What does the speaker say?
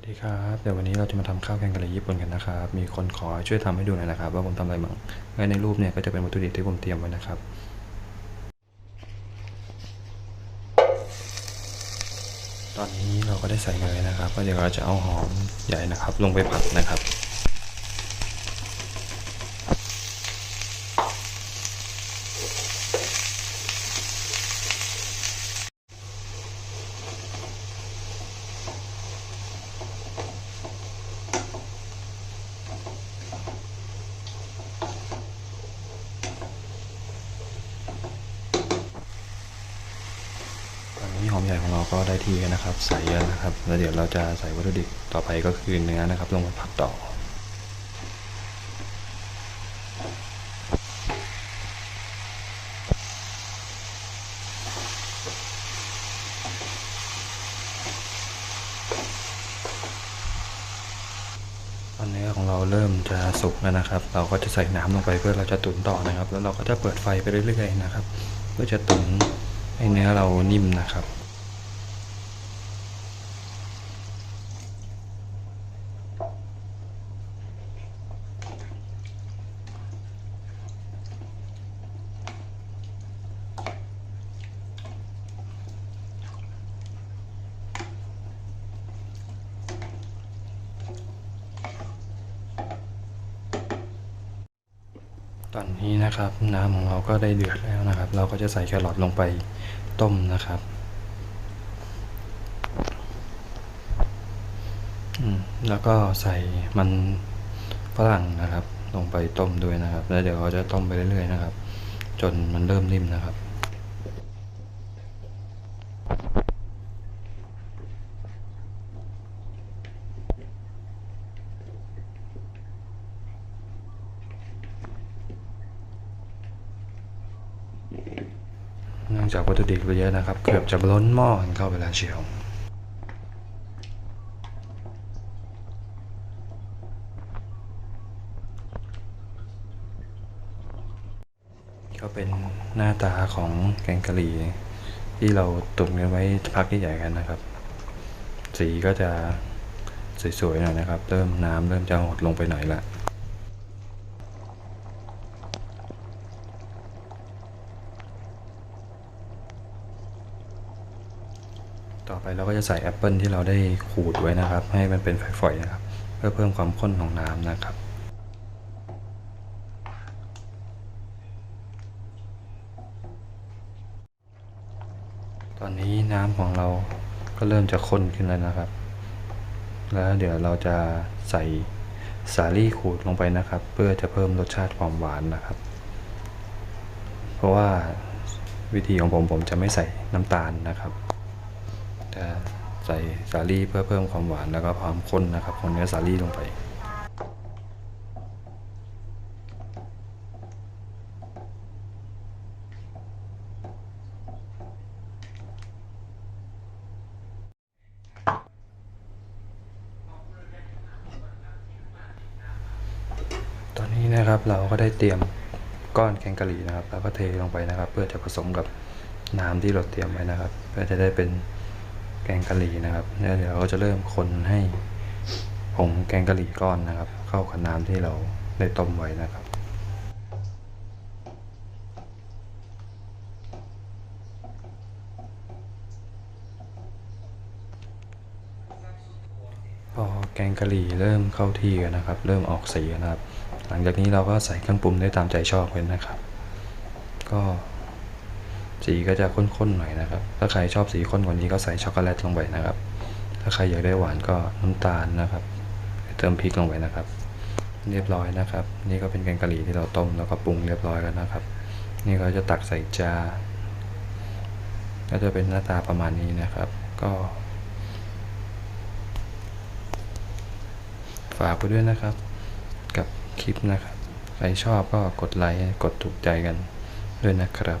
วัสดีครับ เดี๋ยววันนี้เราจะมาทำข้าวแกงกะหรี่ญี่ปุ่นกันนะครับ มีคนขอช่วยทำให้ดูหน่อยนะครับ ว่าผมทำอะไรบ้างในรูปเนี่ยก็จะเป็นวัตถุดิบที่ผมเตรียมไว้นะครับตอนนี้เราก็ได้ใส่เนยนะครับ ก็เดี๋ยวเราจะเอาหอมใหญ่นะครับ ลงไปผัดนะครับ ต อนนี้หอมใหญ่ของเราก็ได้ที่แล้วนะครับ ใส่แล้วนะครับ แล้วเดี๋ยวเราจะใส่วัตถุดิบต่อไปก็คือเนื้อนะครับ ลงไปผัดต่อตอนเนื้อของเราเริ่มจะสุกแล้วนะครับ เราก็จะใส่น้ำลงไปเพื่อเราจะตุ๋นต่อนะครับ แล้วเราก็จะเปิดไฟไปเรื่อยๆนะครับ เพื่อจะตุ๋นให้เนื้อเรานิ่มนะครับ ตอนนี้นะครับน้ำของเราก็ได้เดือดแล้วนะครับ เราก็จะใส่แครอทลงไปต้มนะครับแล้วก็ใส่มันฝรั่งนะครับ ลงไปต้มด้วยนะครับ แล้วเดี๋ยวเราจะต้มไปเรื่อยๆนะครับ จนมันเริ่มนิ่มนะครับ นื่องจากวัตถุดิบเยอะนะครับ เกือบจะล้นหม้อกันเข้าไปแล้วเชียวก็เป็นหน้าตาของแกงกะหรี่ที่เราตุ๋นกันไว้พักใหญ่ๆกันนะครับ สีก็จะสวยๆหน่อยนะครับ เริ่มน้ำเริ่มจะหดลงไปหน่อยละ ต่อไปเราก็จะใส่แอปเปิลที่เราได้ขูดไว้นะครับ ให้มันเป็นฝอยๆนะครับ เพื่อเพิ่มความข้นของน้ำนะครับตอนนี้น้ำของเราก็เริ่มจะข้นขึ้นแล้วนะครับ แล้วเดี๋ยวเราจะใส่สาลี่ขูดลงไปนะครับ เพื่อจะเพิ่มรสชาติความหวานนะครับ เพราะว่าวิธีของผมผมจะไม่ใส่น้ำตาลนะครับ จะใส่สาลี่เพื่อเพิ่มความหวานแล้วก็ความข้นนะครับของเนื้อสาลี่ลงไปตอนนี้นะครับเราก็ได้เตรียมก้อนแกงกะหรี่นะครับ แล้วก็เทลงไปนะครับ เพื่อจะผสมกับน้ำที่เราเตรียมไว้นะครับ เพื่อจะได้เป็น กงกะหรี่นะครับแล้วเดี๋ยวเราก็จะเริ่มคนให้ผงแกงกะหรี่ก้อนนะครับ เข้ากับน้ำที่เราได้ต้มไว้นะครับพอแกงกะหรี่เริ่มเข้าที่กันนะครับ เริ่มออกสีนะครับ หลังจากนี้เราก็ใส่เครื่องปรุงได้ตามใจชอบเลยนะครับ ก็ สีก็จะข้นๆหน่อยนะครับ ถ้าใครชอบสีข้นกว่านี้ก็ใส่ช็อกโกแลตลงไปนะครับ ถ้าใครอยากได้หวานก็น้ำตาลนะครับ เติมพริกลงไปนะครับ เรียบร้อยนะครับ นี่ก็เป็นแกงกะหรี่ที่เราต้มแล้วก็ปรุงเรียบร้อยแล้วนะครับ นี่ก็จะตักใส่จานก็จะเป็นหน้าตาประมาณนี้นะครับ ก็ฝากไปด้วยนะครับ กับคลิปนะครับ ใครชอบก็กดไลค์กดถูกใจกันด้วยนะครับ